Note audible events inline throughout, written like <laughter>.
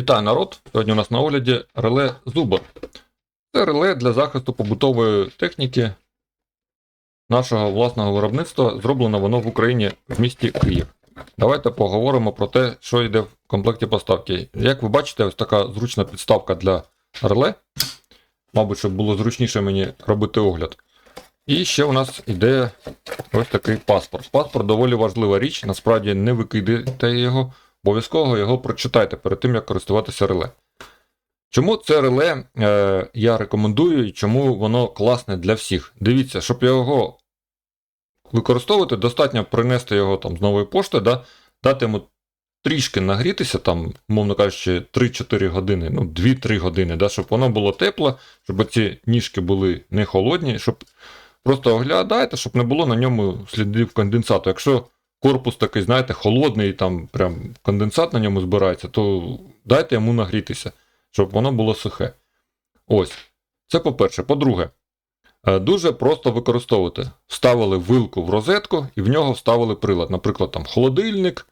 Вітаю народ! Сьогодні у нас на огляді реле Зубр. Це реле для захисту побутової техніки нашого власного виробництва. Зроблено воно в Україні в місті Київ. Давайте поговоримо про те, що йде в комплекті поставки. Як ви бачите, ось така зручна підставка для реле. Мабуть, щоб було зручніше мені робити огляд. І ще у нас йде ось такий паспорт. Паспорт доволі важлива річ, насправді не викидайте його. Обов'язково його прочитайте перед тим, як користуватися реле. Чому це реле е, я рекомендую і чому воно класне для всіх? Дивіться, щоб його використовувати, достатньо принести його там з нової пошти, да, дати йому трішки нагрітися, там, мовно кажучи, 3-4 години, ну 2-3 години, да, щоб воно було тепле, щоб ці ніжки були не холодні, щоб просто оглядайте, щоб не було на ньому слідів конденсату. Якщо корпус такий, знаєте, холодний, там прям конденсат на ньому збирається, то дайте йому нагрітися, щоб воно було сухе. Ось. Це по-перше. По-друге, е, дуже просто використовувати. Вставили вилку в розетку і в нього вставили прилад. Наприклад, там холодильник,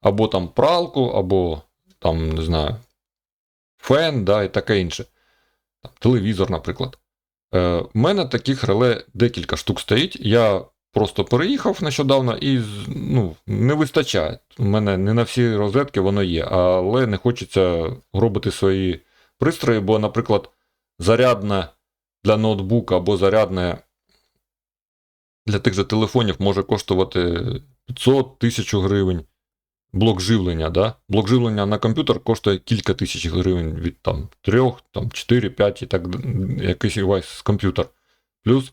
або там пралку, або там, не знаю, фен, да, і таке інше. Там, телевізор, наприклад. Е, У мене таких реле декілька штук стоїть. Я просто переїхав нещодавно і ну, не вистачає. У мене не на всі розетки воно є, але не хочеться робити свої пристрої, бо, наприклад, зарядне для ноутбука або зарядне для тих же телефонів може коштувати 500 тисяч гривень. Блок живлення, да? Блок живлення на комп'ютер коштує кілька тисяч гривень від там 3, там 4, 5 і так якийсь девайс комп'ютер. Плюс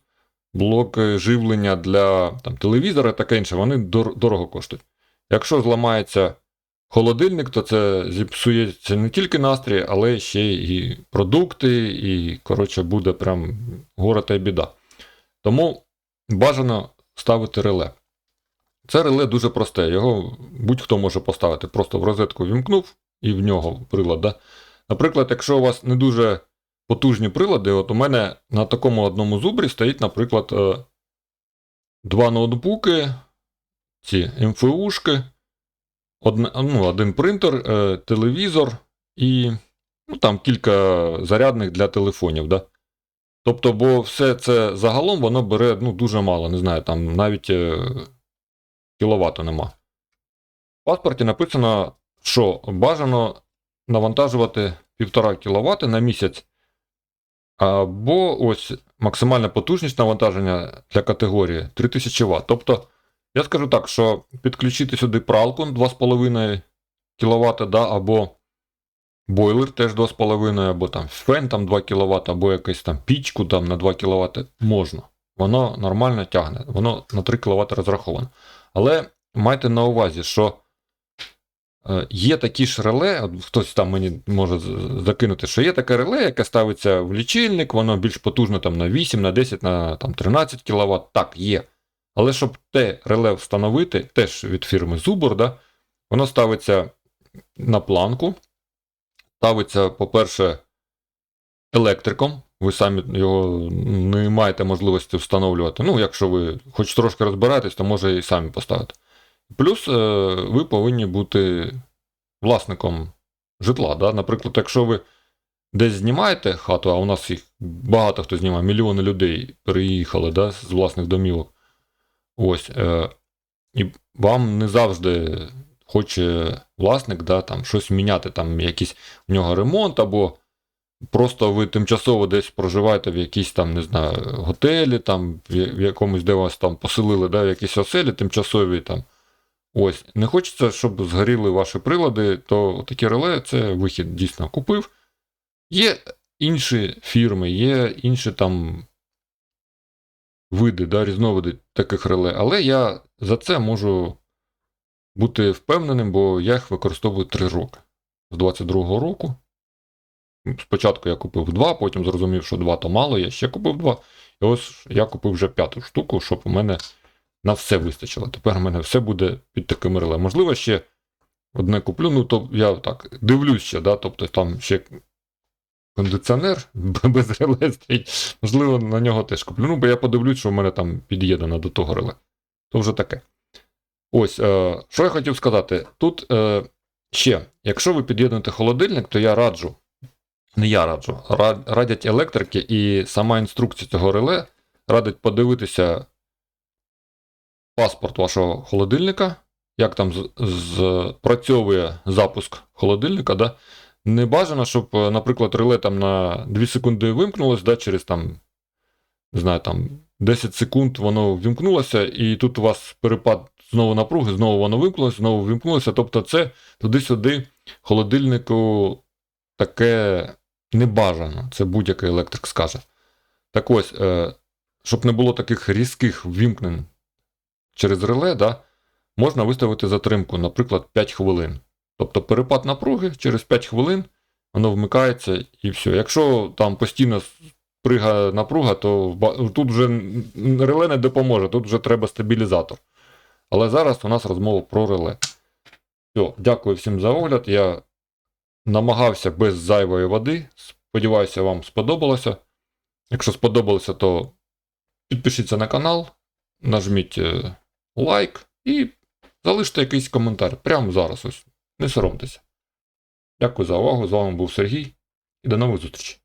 блок е, живлення для там, телевізора і таке інше, вони дор- дорого коштують. Якщо зламається холодильник, то це зіпсується не тільки настрій, але ще і продукти, і, коротше, буде прям горе та біда. Тому бажано ставити реле. Це реле дуже просте, його будь-хто може поставити. Просто в розетку вімкнув і в нього прилад. Да? Наприклад, якщо у вас не дуже потужні прилади, от у мене на такому одному зубрі стоїть, наприклад, е, два ноутбуки, ці МФУшки, одне, ну, один принтер, е, телевізор і ну, там кілька зарядних для телефонів. Да? Тобто, бо все це загалом воно бере ну, дуже мало, не знаю, там навіть е, кіловату нема. В паспорті написано, що бажано навантажувати 1,5 кВт на місяць. Або ось максимальна потужність навантаження для категорії 3000 Вт. Тобто, я скажу так, що підключити сюди пралку 2,5 кВт, да, або бойлер теж 2,5, або там фен там 2 кВт, або якусь там пічку там на 2 кВт можна. Воно нормально тягне, воно на 3 кВт розраховано. Але майте на увазі, що є такі ж реле, хтось там мені може закинути, що є таке реле, яке ставиться в лічильник, воно більш потужне там на 8, на 10, на там, 13 кВт. Так, є. Але щоб те реле встановити, теж від фірми Zubor, да, воно ставиться на планку. Ставиться, по-перше, електриком. Ви самі його не маєте можливості встановлювати. Ну, якщо ви хоч трошки розбираєтесь, то може і самі поставити. Плюс е, ви повинні бути власником житла. Да? Наприклад, якщо ви десь знімаєте хату, а у нас їх багато хто знімає, мільйони людей переїхали да, з власних домівок. Ось. Е, і вам не завжди хоче власник да, там, щось міняти, там якийсь в нього ремонт, або просто ви тимчасово десь проживаєте в якійсь там, не знаю, готелі, там, в якомусь, де вас там поселили, да, в якісь оселі тимчасові там. Ось, не хочеться, щоб згоріли ваші прилади, то такі реле це вихід дійсно купив. Є інші фірми, є інші там види, да, різновиди таких реле, але я за це можу бути впевненим, бо я їх використовую 3 роки. З 22-го року. Спочатку я купив два, потім зрозумів, що два то мало, я ще купив два. І ось я купив вже п'яту штуку, щоб у мене на все вистачило. Тепер у мене все буде під таким реле. Можливо, ще одне куплю. Ну, то я так дивлюсь ще, да, тобто там ще кондиціонер <laughs> без реле стоїть. Можливо, на нього теж куплю. Ну, бо я подивлюсь, що в мене там під'єднано до того реле. То вже таке. Ось, е, що я хотів сказати. Тут е, Ще, якщо ви під'єднуєте холодильник, то я раджу, не я раджу, радять електрики і сама інструкція цього реле радить подивитися паспорт вашого холодильника, як там з- з- працьовує запуск холодильника. Да? Не бажано, щоб, е, наприклад, реле там на 2 секунди вимкнулось, да, через там, не знаю, там 10 секунд воно вімкнулося, і тут у вас перепад знову напруги, знову воно вимкнулося, знову вимкнулося. Тобто, це туди-сюди холодильнику таке не бажано. Це будь-який електрик скаже. Так ось, е, щоб не було таких різких вімкнень через реле, да, можна виставити затримку, наприклад, 5 хвилин. Тобто перепад напруги через 5 хвилин воно вмикається і все. Якщо там постійно пригає напруга, то тут вже реле не допоможе, тут вже треба стабілізатор. Але зараз у нас розмова про реле. Все, дякую всім за огляд. Я намагався без зайвої води. Сподіваюся, вам сподобалося. Якщо сподобалося, то підпишіться на канал, нажміть е, лайк і залиште якийсь коментар прямо зараз. Ось. Не соромтеся. Дякую за увагу. З вами був Сергій і до нових зустрічей.